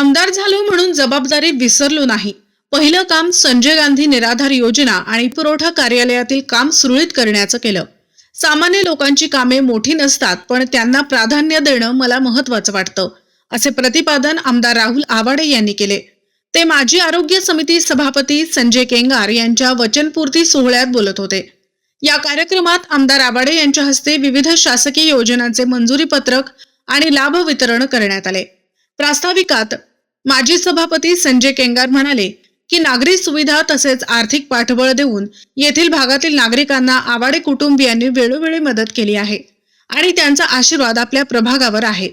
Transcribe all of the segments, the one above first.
आमदार झालो म्हणून जबाबदारी विसरलो नाही. पहिलं काम संजय गांधी निराधार योजना आणि पुरवठा कार्यालयातील काम सुरळीत करण्याचं केलं. सामान्य लोकांची कामे मोठी नसतात पण त्यांना प्राधान्य देणं मला महत्वाचं वाटतं असे प्रतिपादन आमदार राहुल आवाडे यांनी केले. ते माजी आरोग्य समिती सभापती संजय केंगार यांच्या वचनपूर्ती सोहळ्यात बोलत होते. या कार्यक्रमात आमदार आवाडे यांच्या हस्ते विविध शासकीय योजनांचे मंजुरी पत्रक आणि लाभ वितरण करण्यात आले. प्रास्ताविकात माजी सभापती संजय केंगार म्हणाले की नागरी सुविधा तसेच आर्थिक पाठबळ देऊन येथील भागातील नागरिकांना आवाडे कुटुंबियांनी वेळोवेळी मदत केली आहे आणि त्यांचा आशीर्वाद आपल्या प्रभागावर आहे.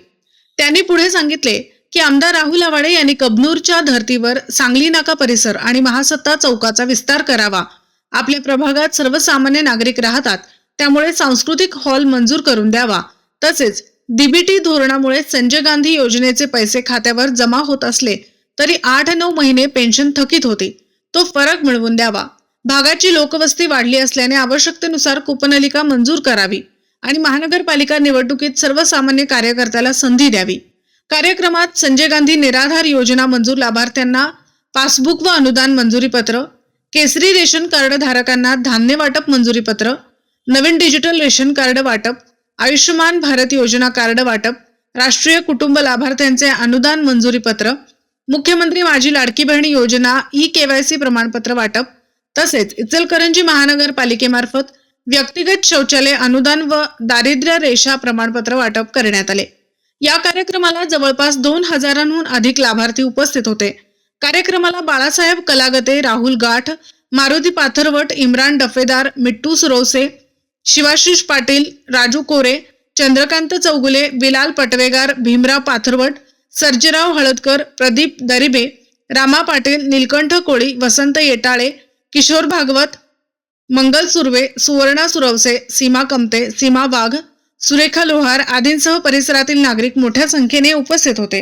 त्यांनी पुढे सांगितले की आमदार राहुल आवाडे यांनी कबनूरच्या धर्तीवर सांगली नाका परिसर आणि महासत्ता चौकाचा विस्तार करावा. आपल्या प्रभागात सर्वसामान्य नागरिक राहतात त्यामुळे सांस्कृतिक हॉल मंजूर करून द्यावा. तसेच डीबीटी धोरणामुळे संजय गांधी योजनेचे पैसे खात्यावर जमा होत असले तरी आठ नऊ महिने पेन्शन थकीत होती. तो फरक मिळवून द्यावा. भागाची लोकवस्ती वाढली असल्याने आवश्यकतेनुसार कूपनलिका मंजूर करावी आणि महानगरपालिका निवडणुकीत सर्वसामान्य कार्यकर्त्याला संधी द्यावी. कार्यक्रमात संजय गांधी निराधार योजना मंजूर लाभार्थ्यांना पासबुक व अनुदान मंजुरी पत्र केसरी रेशन कार्ड धारकांना धान्य वाटप मंजुरी पत्र नवीन डिजिटल रेशन कार्ड वाटप आयुष्यमान भारत योजना कार्ड वाटप राष्ट्रीय कुटुंब लाभार्थ्यांचे अनुदान मंजुरी पत्र मुख्यमंत्री माझी लाडकी बहिणी योजना ई केवायसी प्रमाणपत्र वाटप तसेच इचलकरंजी महानगरपालिकेमार्फत व्यक्तिगत शौचालय अनुदान व दारिद्र्य रेषा प्रमाणपत्र वाटप करण्यात आले. या कार्यक्रमाला जवळपास दोन हजारांहून अधिक लाभार्थी उपस्थित होते. कार्यक्रमाला बाळासाहेब कलागते राहुल गाठ मारुती पाथरवट इम्रान डफेदार मिट्टू सुरोसे शिवाशिष पाटील राजू कोरे चंद्रकांत चौगुले बिलाल पटवेगार भीमराव पाथरवट सर्जेराव हळदकर प्रदीप दरिबे रामा पाटील निलकंठ कोळी वसंत येटाळे किशोर भागवत मंगल सुर्वे सुवर्णा सुरवसे सीमा कमते सीमा वाघ सुरेखा लोहार आदींसह परिसरातील नागरिक मोठ्या संख्येने उपस्थित होते.